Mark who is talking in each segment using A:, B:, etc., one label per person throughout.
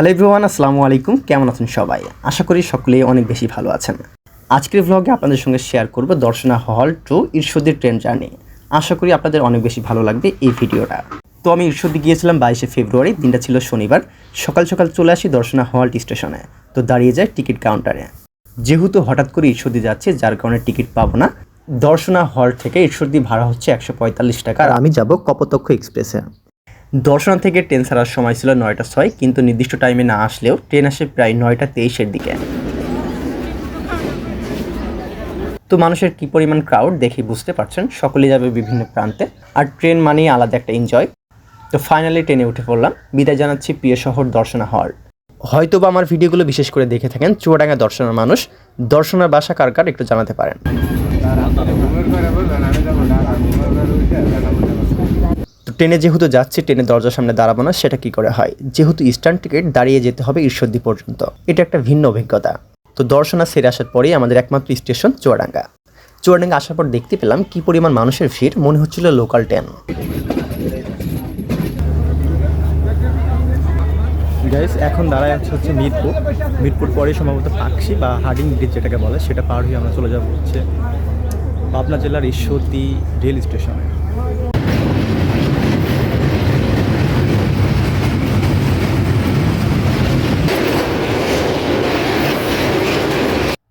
A: Hello everyone আসসালামু আলাইকুম। কেমন আছেন সবাই? আশা করি সকলেই অনেক বেশি ভালো আছেন। আজকের ভ্লগে আপনাদের সঙ্গে শেয়ার করব দর্শনা হল টু ঈর্ষদের ট্রেন জার্নি আশা করি আপনাদের অনেক বেশি ভালো লাগবে এই ভিডিওটা। তো আমি ঈর্ষদি গিয়েছিলাম বাইশে ফেব্রুয়ারি, দিনটা ছিল শনিবার। সকাল সকাল চলে আসি দর্শনা হল্ট স্টেশনে তো দাঁড়িয়ে যায় টিকিট কাউন্টারে যেহেতু হঠাৎ করে ঈশ্বরদী যাচ্ছে, যার কারণে টিকিট পাবো না, দর্শনা হল থেকে ঈশ্বরদী ভাড়া হচ্ছে একশো পঁয়তাল্লিশ টাকা। আর আমি যাব কপতক্ষ এক্সপ্রেসে দর্শনা থেকে ট্রেন ছাড়ার সময় ছিল নয়টা ছয়, কিন্তু নির্দিষ্ট টাইমে না আসলেও ট্রেন আসে প্রায় নয়টা তেইশের দিকে। তো মানুষের কি পরিমাণ ক্রাউড দেখে বুঝতে পারছেন, সকলে যাবে বিভিন্ন প্রান্তে। আর ট্রেন মানেই আলাদা একটা এনজয় তো ফাইনালি ট্রেনে উঠে পড়লাম। বিদায় জানাচ্ছি প্রিয় শহর দর্শনা হল হয়তো বা আমার ভিডিওগুলো বিশেষ করে দেখে থাকেন চুয়াডাঙ্গা দর্শনার মানুষ। দর্শনার বাসা কার কার একটু জানাতে পারেন। ট্রেনে যেহেতু যাচ্ছি, ট্রেনের দরজার সামনে দাঁড়াবো না, সেটা কি করে হয়? যেহেতু ইস্টার্ন টিকিট দাঁড়িয়ে যেতে হবে ঈশ্বরদী পর্যন্ত। এটা একটা ভিন্ন অভিজ্ঞতা। তো দর্শনা সেরে আসার পরেই আমাদের একমাত্র স্টেশন চুয়াডাঙ্গা। চুয়াডাঙ্গা আসার পর দেখতে পেলাম কি পরিমাণ মানুষের ভিড়, মনে হচ্ছিল লোকাল ট্রেন
B: গাইস এখন দাঁড়ায় আছে হচ্ছে মিরপুর। মিরপুর পরে সম্ভবত পাকশি বা হার্ডিং ব্রিজ যেটাকে বলে, সেটা পার হয়ে আমরা চলে যাব হচ্ছে পাবনা জেলার ঈশ্বরদী রেল স্টেশনে।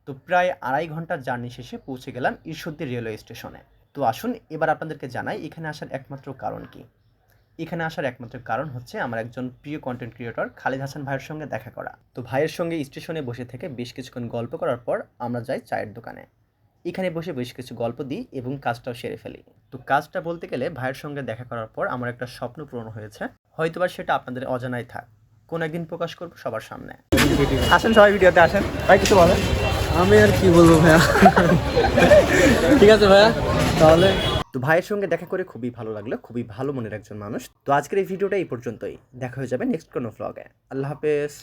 A: তো প্রায় আড়াই ঘণ্টার জার্নি শেষে পৌঁছে গেলাম ঈশ্বরদী রেলওয়ে স্টেশনে। তো আসুন, এবার আপনাদেরকে জানাই এখানে আসার একমাত্র কারণ কি। এখানে আসার একমাত্র কারণ হচ্ছে আমার একজন প্রিয় কন্টেন্ট ক্রিয়েটর খালিদ হাসান ভাইয়ের সঙ্গে দেখা করা। তো ভাইয়ের সঙ্গে স্টেশনে বসে থেকে বেশ কিছুক্ষণ গল্প করার পর আমরা যাই চায়ের দোকানে। এখানে বসে বেশ কিছু গল্প দিই এবং কাজটাও সেরে ফেলি। তো কাজটা বলতে গেলে ভাইয়ের সঙ্গে দেখা করার পর আমার একটা স্বপ্ন পূরণ হয়েছে। হয়তোবা সেটা আপনাদের অজানাই থাক। কোন একদিন প্রকাশ করব সবার সামনে।
B: আসেন সবাই ভিডিওতে আসেন। ভাই, কিছু বলেন।
C: আমি আর কি বলব ভাইয়া? ঠিক আছে ভাইয়া, তাহলে।
A: তো ভাইয়ের সঙ্গে দেখা করে খুবই ভালো লাগল, খুবই ভালো মনের একজন মানুষ। তো আজকের এই ভিডিওটা এই পর্যন্তই। দেখা হয়ে যাবে নেক্সট কোনো ভ্লগে আল্লাহ হাফেজ।